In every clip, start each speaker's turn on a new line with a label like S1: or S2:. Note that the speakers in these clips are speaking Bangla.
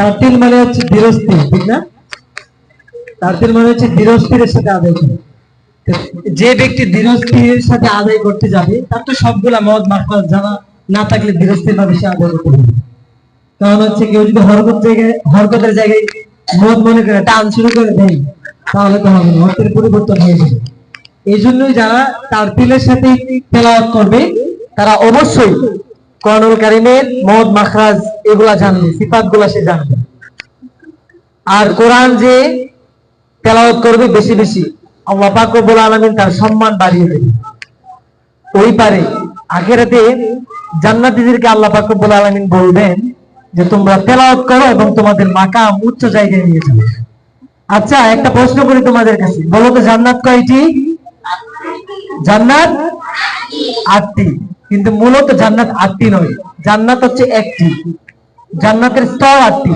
S1: তারতিল মানে হচ্ছে ধীরস্থির ঠিক না? তারতিল মানে হচ্ছে ধীরস্থিরের সাথে আদায় করে। যে ব্যক্তি ধীরস্থিরের সাথে আদায় করতে যাবে, তার তো সবগুলা মদ মাখবাজ জানা না থাকলে ধীরস্থির ভাবে সে আদায় করতে পারবে। কারণ হচ্ছে কেউ যদি হরকত জায়গায়, হরকতের জায়গায় মদ মনে করে টান শুরু করে দেয়, তাহলে তো হবে না অর্থের পরিবর্তন হয়ে যাবে। এই জন্যই যারা তার তিলের সাথে তেলাওয়াত করবে, তারা অবশ্যই কর্নুল কারিমের মদ, মাখরাজ এগুলা জানবে সিফাতগুলা সে জানবে। আর কোরআন যে তেলাওয়াত করবে বেশি বেশি, আল্লাহ পাক রব্বুল আলামিন তার সম্মান বাড়িয়ে দেবে। ওই পারে আখেরাতে জান্নাতীদেরকে আল্লাহ পাক রব্বুল আলামিন বলবেন যে, তোমরা তেলাওয়াত করো এবং তোমাদের মাকাম উচ্চ জায়গায় নিয়ে যাবে আচ্ছা একটা প্রশ্ন করি তোমাদের কাছে। বলো তো, জান্নাত কয়টি? জান্নাত আটটি। কিন্তু মূলত জান্নাত আটটি নয়। জান্নাত হচ্ছে একটি। জান্নাতের স্তর আটটি।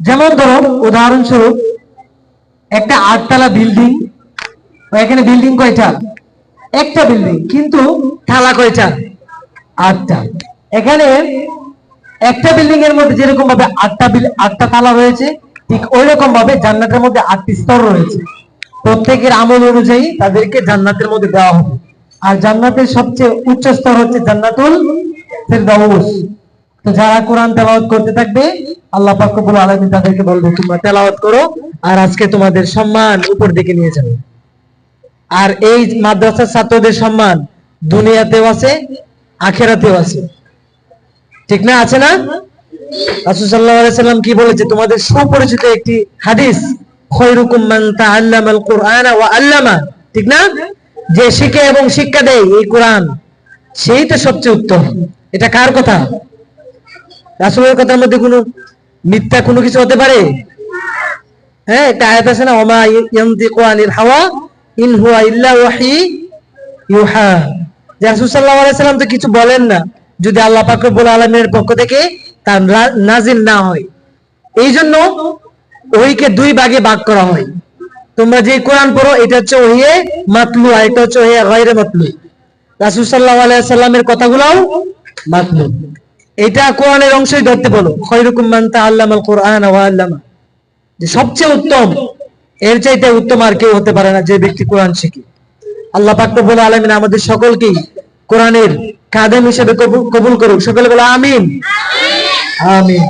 S1: যেমন ধরো, উদাহরণস্বরূপ, একটা আটতলা বিল্ডিং, এখানে বিল্ডিং কয়টা? একটা বিল্ডিং, কিন্তু থালা কয়টা? আটটা। এখানে একটা বিল্ডিং এর মধ্যে যেরকম ভাবে আটটা আটটা তালা রয়েছে, ঠিক ওই রকম ভাবে জান্নাতের মধ্যে আটটি স্তর রয়েছে। প্রত্যেকের আমল অনুযায়ী তাদেরকে জান্নাতের মধ্যে দেওয়া হবে। আর জান্নাতের সবচেয়ে উচ্চ স্তর হচ্ছে জান্নাতুল ফেরদাউস। তো যারা কোরআন তেলাওয়াত করতে থাকবে, আল্লাহ পাক রব্বুল আলামিন তাদেরকে বলবে, তোমরা তেলাওয়াত করো আর আজকে তোমাদের সম্মান উপর দিকে নিয়ে যাবে আর এই মাদ্রাসার ছাত্রদের সম্মান দুনিয়াতেও আছে, আখেরাতেও আছে। ঠিক না? আছে না? রাসূল কি বলেছে? তোমাদের সুপরিচিত একটি হাদিস খয়রুকুম মান আল্লামা। ঠিক না? যে শিখে এবং শিক্ষা দেয় এই কোরআন, সেই তো সবচেয়ে উত্তম। এটা কার কথা? রাসূলের কথার মধ্যে কোনো মিথ্যা কোনো কিছু হতে পারে? হ্যাঁ একটা আয়াত আছে না, ওমা ইয়ানতিকু আনিল হাওয়া, ইন হুয়া ইল্লা ওয়াহি ইউহা। যে রাসূল সাল্লাল্লাহু তো কিছু বলেন না, যদি আল্লাহ পাক রব্বুল আলামিনের পক্ষ থেকে তার নাজিল না হয়। এই জন্য ওহিকে দুই ভাগে ভাগ করা হয়। তোমরা যে কোরআন পড়ো এটা হচ্ছে ওহিয়ে মাতলু আর এটা হচ্ছে ওহিয়ে গায়রে মাতলু। রাসূল সাল্লাল্লাহু আলাইহি সাল্লামের কথাগুলোও মাতলু। এটা কোরআনের অংশই ধরতে বলো। খয়রুকুম মান তাআল্লামাল কুরআন আল্লামা। যে সবচেয়ে উত্তম এর চাইতে উত্তম আর কেউ হতে পারে না যে ব্যক্তি কোরআন শিখে। আল্লাহ পাক রব্বুল আলামিন আমাদের সকলকেই কোরআনের কাদেম হিসেবে কবুল কবুল করুক। সকলে বলে আমিন। আমিন।